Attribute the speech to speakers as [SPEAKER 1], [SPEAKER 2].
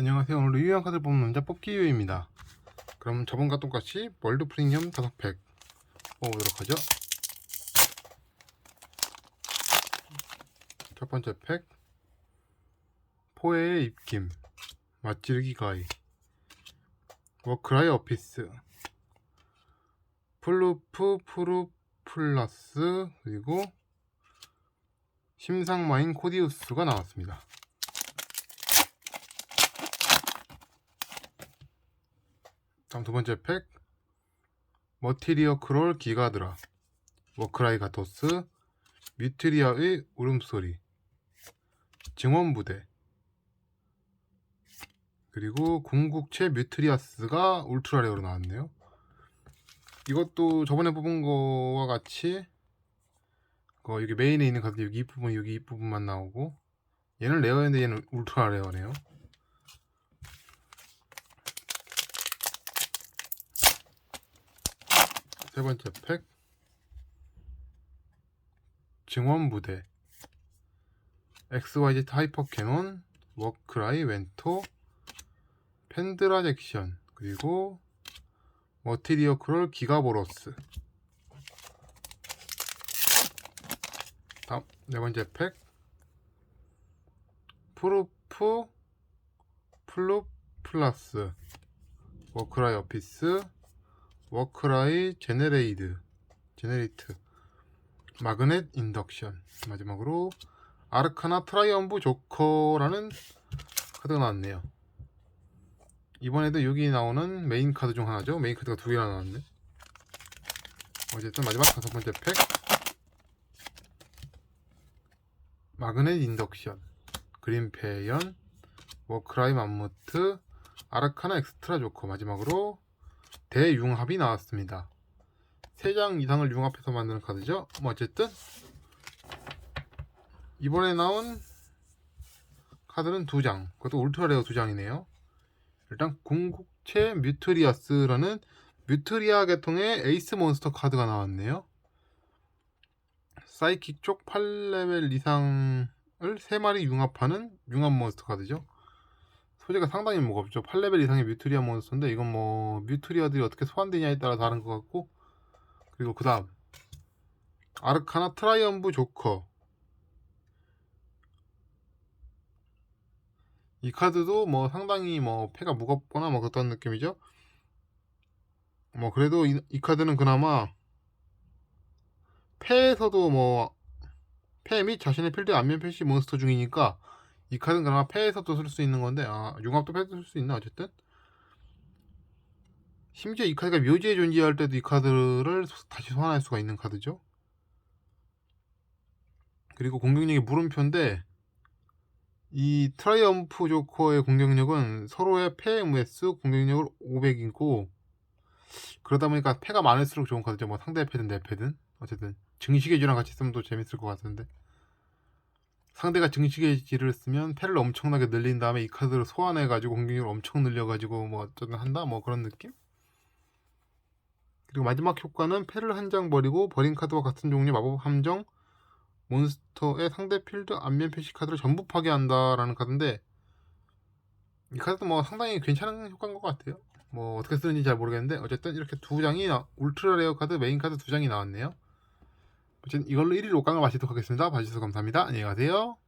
[SPEAKER 1] 안녕하세요. 오늘 유효한 카드를 뽑는 남자 뽑기 유입니다. 그럼 저번과 똑같이 월드 프리미엄 5팩 뽑아보도록 하죠. 첫 번째 팩 포에의 입김 맛지르기 가이 워크라이 어피스 플루프 프루 플러스 그리고 심상마인 코디우스가 나왔습니다. 다음 두 번째 팩. 머티리어 크롤 기가드라 워크라이 가토스. 뮤트리아의 울음소리. 증원부대. 그리고 궁극체 뮤트리아스가 울트라레어로 나왔네요. 이것도 저번에 뽑은 거와 같이 그 여기 메인에 있는 카드 여기 이 부분 여기 이 부분만 나오고 얘는 레어인데 얘는 울트라 레어네요 세 번째 팩. 증원부대. XYZ 하이퍼 캐논 워크라이 웬토 펜드라 잭션 그리고 머티리어 크롤 기가보로스. 다음 네 번째 팩. 프루프 플루 플러스 워크라이 어피스 워크라이 제네레이드 제네레이트 마그넷 인덕션 마지막으로 아르카나 트라이엄브 조커라는 카드가 나왔네요. 이번에도 여기 나오는 메인 카드 중 하나죠? 메인 카드가 두 개나 나왔네. 어쨌든 마지막 다섯 번째 팩. 마그넷 인덕션 그린페이언 워크라이 맘무트 아르카나 엑스트라 조커 마지막으로 대융합이 나왔습니다. 3장 이상을 융합해서 만드는 카드죠. 뭐 어쨌든 이번에 나온 카드는 2장. 그것도 울트라 레어 2장이네요. 일단 궁극체 뮤트리아스라는 뮤트리아 계통의 에이스 몬스터 카드가 나왔네요. 사이킥 쪽 8레벨 이상을 3마리 융합하는 융합 몬스터 카드죠. 소재가 상당히 무겁죠. 8레벨 이상의 뮤트리아 몬스터인데 이건 뭐 뮤트리아들이 어떻게 소환되냐에 따라 다른 것 같고 그리고 그 다음 아르카나 트라이엄브 조커 이 카드도 뭐 상당히 뭐 패가 무겁거나 뭐 그런 느낌이죠. 뭐 그래도 이, 이 카드는 그나마 패에서도 뭐 패 및 자신의 필드 안면 표시 몬스터 중이니까 이 카드는 그나마 패에서도 쓸 수 있는 건데 아 융합도 패에서 쓸 수 있나 어쨌든? 심지어 이 카드가 묘지에 존재할 때도 이 카드를 다시 소환할 수가 있는 카드죠? 그리고 공격력이 물음표인데 이 트라이엄프 조커의 공격력은 서로의 패 ms 공격력을 500이고 그러다 보니까 패가 많을수록 좋은 카드죠. 뭐 상대 패든 내 패든. 어쨌든 증식의 주랑 같이 쓰면 더 재밌을 것 같은데 상대가 증식의 지를 쓰면 패를 엄청나게 늘린 다음에 이 카드를 소환해 가지고 공격력을 엄청 늘려 가지고 뭐 어쩌든 한다 뭐 그런 느낌? 그리고 마지막 효과는 패를 한 장 버리고 버린 카드와 같은 종류의 마법 함정 몬스터의 상대 필드 안면 표시 카드를 전부 파괴한다라는 카드인데 이 카드도 뭐 상당히 괜찮은 효과인 것 같아요. 뭐 어떻게 쓰는지 잘 모르겠는데 어쨌든 이렇게 두 장이 나, 울트라 레어 카드 메인 카드 두 장이 나왔네요. 이걸로 1일 5강을 마치도록 하겠습니다. 봐주셔서 감사합니다. 안녕히 가세요.